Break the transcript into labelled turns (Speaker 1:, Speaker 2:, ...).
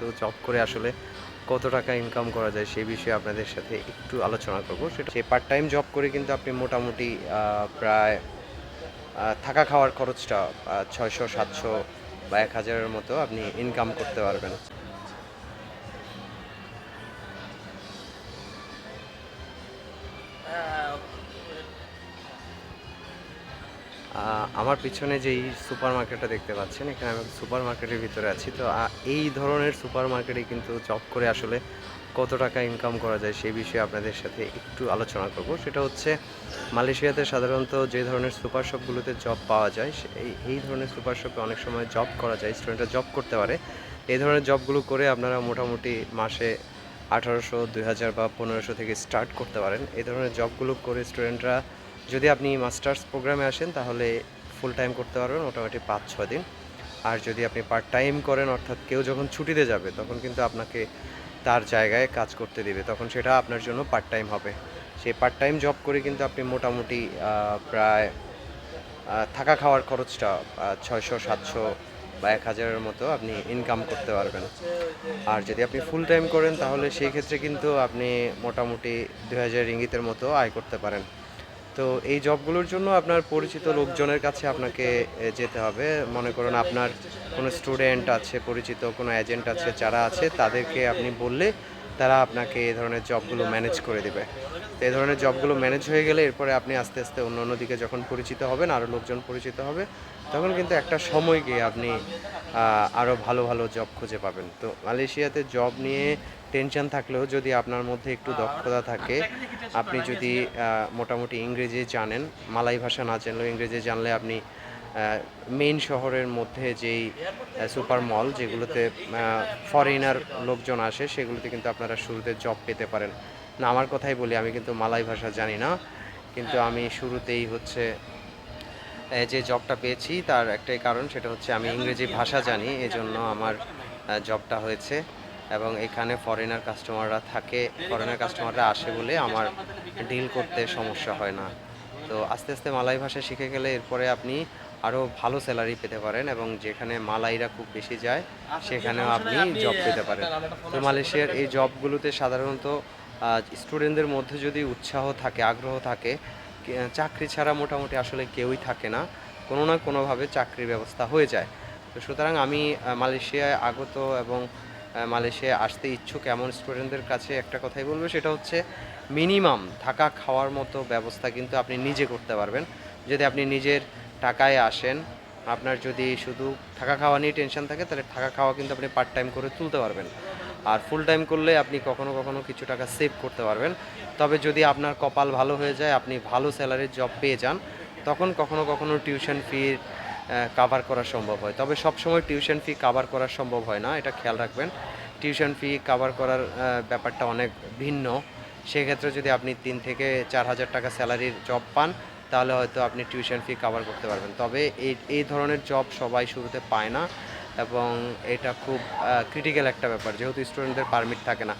Speaker 1: তো জব করে আসলে কত টাকা ইনকাম করা যায় সেই বিষয়ে আপনাদের সাথে একটু আলোচনা করব। সেটা সেই পার্ট টাইম জব করে কিন্তু আপনি মোটামুটি প্রায় থাকা খাওয়ার খরচটা ছয়শো, সাতশো বা এক হাজারের মতো আপনি ইনকাম করতে পারবেন। আমার পিছনে যেই সুপার মার্কেটটা দেখতে পাচ্ছেন, এখানে আমি সুপার মার্কেটের ভিতরে আছি। তো এই ধরনের সুপার মার্কেটে কিন্তু জব করে আসলে কত টাকা ইনকাম করা যায় সেই বিষয়ে আপনাদের সাথে একটু আলোচনা করব। সেটা হচ্ছে মালয়েশিয়াতে সাধারণত যে ধরনের সুপার শপগুলোতে জব পাওয়া যায় এই এই ধরনের সুপার শপে অনেক সময় জব করা যায়, স্টুডেন্টরা জব করতে পারে। এই ধরনের জবগুলো করে আপনারা মোটামুটি মাসে আঠারোশো, দুই হাজার বা পনেরোশো থেকে স্টার্ট করতে পারেন। এই ধরনের জবগুলো করে স্টুডেন্টরা যদি আপনি মাস্টার্স প্রোগ্রামে আসেন, তাহলে ফুল টাইম করতে পারবেন মোটামুটি পাঁচ, ছয় দিন। আর যদি আপনি পার্ট টাইম করেন, অর্থাৎ কেউ যখন ছুটিতে যাবে, তখন কিন্তু আপনাকে তার জায়গায় কাজ করতে দেবে। তখন সেটা আপনার জন্য পার্ট টাইম হবে। সেই পার্ট টাইম জব করে কিন্তু আপনি মোটামুটি প্রায় থাকা খাওয়ার খরচটা ছয়শো, সাতশো বা এক হাজারের মতো আপনি ইনকাম করতে পারবেন। আর যদি আপনি ফুল টাইম করেন, তাহলে সেই ক্ষেত্রে কিন্তু আপনি মোটামুটি দু হাজার ইঙ্গিতের মতো আয় করতে পারেন। তো এই জবগুলোর জন্য আপনার পরিচিত লোকজনের কাছে আপনাকে যেতে হবে। মনে করুন আপনার কোনো স্টুডেন্ট আছে, পরিচিত কোনো এজেন্ট আছে, যারা আছে, তাদেরকে আপনি বললে তারা আপনাকে এই ধরনের জবগুলো ম্যানেজ করে দেবে। তো এই ধরনের জবগুলো ম্যানেজ হয়ে গেলে এরপরে আপনি আস্তে আস্তে অন্য অন্য দিকে যখন পরিচিত হবেন আরও লোকজন পরিচিত হবে, তখন কিন্তু একটা সময় গিয়ে আপনি আরও ভালো ভালো জব খুঁজে পাবেন। তো মালয়েশিয়াতে জব নিয়ে টেনশন থাকলেও যদি আপনার মধ্যে একটু দক্ষতা থাকে, আপনি যদি মোটামুটি ইংরেজি জানেন, মালাই ভাষা না জানলেও ইংরেজি জানলে আপনি মেইন শহরের মধ্যে যেই সুপার মল যেগুলোতে ফরেনার লোকজন আসে, সেগুলোতে কিন্তু আপনারা শুরুতে জব পেতে পারেন। না, আমার কথাই বলি, আমি কিন্তু মালাই ভাষা জানি না, কিন্তু আমি শুরুতেই হচ্ছে যে জবটা পেয়েছি, তার একটাই কারণ, সেটা হচ্ছে আমি ইংরেজি ভাষা জানি, এজন্য আমার জবটা হয়েছে। এবং এখানে ফরেনার কাস্টমাররা থাকে ফরেনার কাস্টমাররা আসে বলে আমার ডিল করতে সমস্যা হয় না। তো আস্তে আস্তে মালাই ভাষা শিখে গেলে এরপরে আপনি আরও ভালো স্যালারি পেতে পারেন এবং যেখানে মালাইরা খুব বেশি যায় সেখানেও আপনি জব পেতে পারেন। তো মালয়েশিয়ার এই জবগুলোতে সাধারণত স্টুডেন্টদের মধ্যে যদি উৎসাহ থাকে আগ্রহ থাকে চাকরি ছাড়া মোটামুটি আসলে কেউই থাকে না। কোনো না কোনোভাবে চাকরির ব্যবস্থা হয়ে যায়। তো সুতরাং আমি মালয়েশিয়ায় আগত এবং মালয়েশিয়ায় আসতে ইচ্ছুক এমন স্টুডেন্টদের কাছে একটা কথাই বলব সেটা হচ্ছে মিনিমাম থাকা খাওয়ার মতো ব্যবস্থা কিন্তু আপনি নিজে করতে পারবেন। যদি আপনি নিজের টাকায় আসেন, আপনার যদি শুধু থাকা খাওয়া নিয়ে টেনশন থাকে, তাহলে থাকা খাওয়া কিন্তু আপনি পার্ট টাইম করে তুলতে পারবেন। আর ফুল টাইম করলে আপনি কখনো কখনো কিছু টাকা সেভ করতে পারবেন। তবে যদি আপনার কপাল ভালো হয়ে যায়, আপনি ভালো স্যালারির জব পেয়ে যান, তখন কখনো কখনো টিউশন ফি কাভার করা সম্ভব হয়। তবে সবসময় টিউশন ফি কাভার করা সম্ভব হয় না, এটা খেয়াল রাখবেন। টিউশন ফি কাভার করার ব্যাপারটা অনেক ভিন্ন। সেক্ষেত্রে যদি আপনি তিন থেকে চার হাজার টাকা স্যালারির জব পান তাহলে হয়তো আপনি টিউশন ফি কাভার করতে পারবেন। তবে এই এই ধরনের জব সবাই শুরুতে পায় না এবং এটা খুব ক্রিটিক্যাল একটা ব্যাপার। যেহেতু স্টুডেন্টদের পারমিট থাকে না।